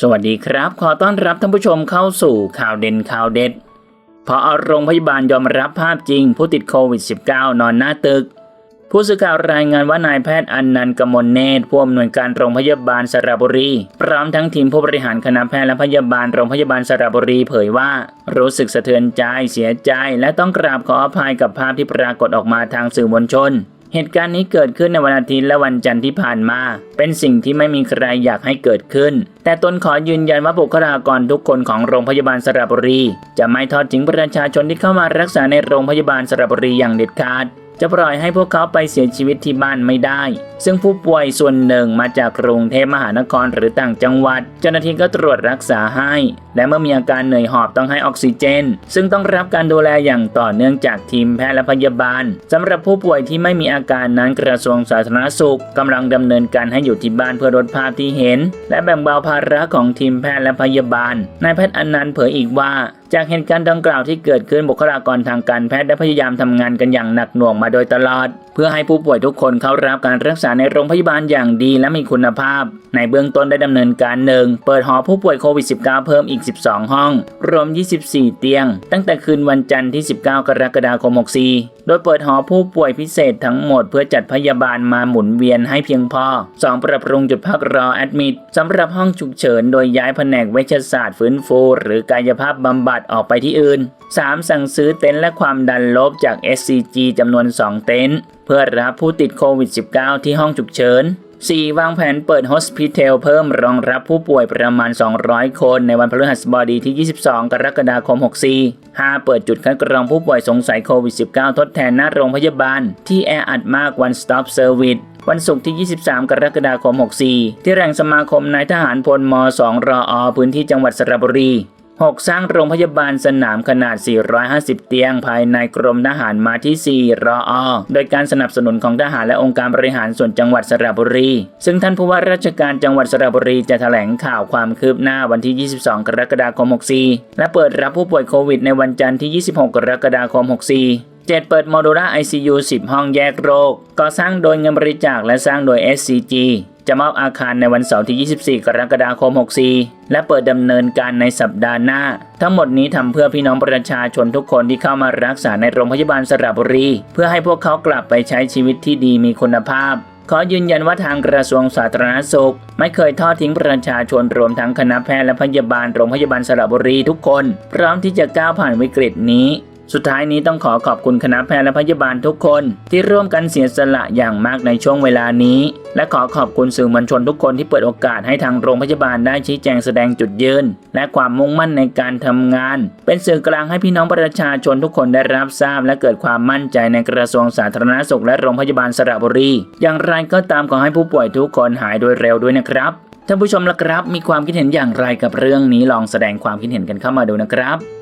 สวัสดีครับ ขอต้อนรับท่านผู้ชมเข้าสู่ข่าวเด่นข่าวเด็ดพอโรงพยาบาลยอมรับภาพจริง ผู้ติดโควิด -19 นอนหน้าตึก ผู้สื่อข่าวรายงานว่านายแพทย์อันนันต์กมลเนตรผู้อำนวยการโรงพยาบาลสระบุรีพร้อมทั้งทีมผู้บริหารคณะแพทย์และพยาบาลโรงพยาบาลสระบุรีเผยว่า รู้สึกสะเทือนใจเสียใจ และต้องกราบขออภัยกับภาพที่ปรากฏออกมาทางสื่อมวลชน เหตุการณ์นี้เกิดขึ้นในวันอาทิตย์และวันจันทร์ที่ผ่านมา เป็นสิ่งที่ไม่มีใครอยากให้เกิดขึ้น แต่ตนขอยืนยันว่าบุคลากรทุกคนของโรงพยาบาลสระบุรี จะไม่ทอดทิ้งประชาชนที่เข้ามารักษาในโรงพยาบาลสระบุรีอย่างเด็ดขาด จะปล่อยให้พวกเขาไปเสียชีวิตที่บ้านไม่ได้ ซึ่งผู้ป่วยส่วนหนึ่งมาจากกรุงเทพมหานครหรือต่างจังหวัด เจ้าหน้าที่ก็ตรวจรักษาให้ และเมื่อมีอาการเหนื่อยหอบต้องให้ออกซิเจน ซึ่งต้องรับการดูแลอย่างต่อเนื่องจากทีมแพทย์และพยาบาลสำหรับผู้ป่วยที่ไม่มีอาการนั้นกระทรวงสาธารณสุขกำลังดำเนินการให้อยู่ที่บ้านเพื่อลดภาพที่เห็น และแบ่งเบาภาระของทีมแพทย์และพยาบาลนายแพทย์อนันต์เผยอีกว่า จากเหตุการณ์ดังกล่าวที่เกิดขึ้นบุคลากรทางการแพทย์ได้พยายามทำงานกันอย่างหนักหน่วงมาโดยตลอด เพื่อให้ผู้ป่วยทุกคนเข้ารับการรักษาในโรงพยาบาลอย่างดีและมีคุณภาพ ในเบื้องต้นได้ดำเนินการหนึ่งเปิดหอผู้ป่วยโควิด -19 เพิ่มอีก 12 ห้อง รวม 24 เตียง ตั้งแต่คืนวันจันทร์ที่ 19 กรกฎาคม 64 โดยเปิดหอผู้ป่วยพิเศษทั้งหมด เพื่อจัดพยาบาลมาหมุนเวียนให้เพียงพอ 2 ปรับปรุงจุดพักรอแอดมิดสำหรับห้องฉุกเฉิน โดยย้ายแผนกเวชศาสตร์ฟื้นฟู หรือกายภาพบำบัดออกไปที่อื่น 3. สั่งซื้อเต็นท์และความดันลบจาก SCG จำนวน 2 เต็นท์เพื่อรับผู้ติดโควิด -19 ที่ห้องฉุกเฉิน 4. วางแผนเปิดโฮสพิทอลเพิ่มรองรับผู้ป่วยประมาณ 200 คนในวันพฤหัสบดีที่ 22 กรกฎาคม 64 5. เปิดจุดคัดกรองผู้ป่วยสงสัยโควิด -19 ทดแทนหน้าโรงพยาบาล ที่แออัดมาก One Stop Service วันศุกร์ที่ 23 กรกฎาคม 64 ที่แรงสมาคมนายทหารพลม 2 รออพื้นที่จังหวัดสระบุรี 6. สร้างโรงพยาบาลสนามขนาด 450 เตียง ภายในกรมทหารมาที่ 4 รออโดยการสนับสนุนของทหารและองค์การบริหารส่วนจังหวัดสระบุรี ซึ่งท่านผู้ว่าราชการจังหวัดสระบุรีจะแถลงข่าวความคืบหน้าวันที่ 22 กรกฎาคม 64 และเปิดรับผู้ป่วยโควิดในวันจันทร์ที่ 26 กรกฎาคม 64 7 เปิดโมดูล่า ICU 10 ห้องแยกโรค ก่อสร้างโดยเงินบริจาคและสร้างโดย SCG จะมอบอาคารในวันเสาร์ที่ 24 กรกฎาคม 64 และเปิดดำเนินการในสัปดาห์หน้า ทั้งหมดนี้ทำเพื่อพี่น้องประชาชนทุกคนที่เข้ามารักษาในโรงพยาบาลสระบุรี เพื่อให้พวกเขากลับไปใช้ชีวิตที่ดีมีคุณภาพ ขอยืนยันว่าทางกระทรวงสาธารณสุข ไม่เคยทอดทิ้งประชาชนรวมทั้งคณะแพทย์และพยาบาลโรงพยาบาลสระบุรีทุกคน พร้อมที่จะก้าวผ่านวิกฤตนี้ สุดท้ายนี้ต้องขอขอบคุณคณะแพทย์และพยาบาลทุกคนที่ร่วมกันเสียสละอย่างมากในช่วงเวลานี้ และขอขอบคุณสื่อมวลชนทุกคนที่เปิดโอกาสให้ทางโรงพยาบาลได้ชี้แจงแสดงจุดยืน และความมุ่งมั่นในการทำงาน เป็นสื่อกลางให้พี่น้องประชาชนทุกคนได้รับทราบ และเกิดความมั่นใจในกระทรวงสาธารณสุขและโรงพยาบาลสระบุรี อย่างไรก็ตามขอให้ผู้ป่วยทุกคนหายโดยเร็วด้วยนะครับท่านผู้ชมละครับ มีความคิดเห็นอย่างไรกับเรื่องนี้ลองแสดงความคิดเห็นกันเข้ามาดูนะครับ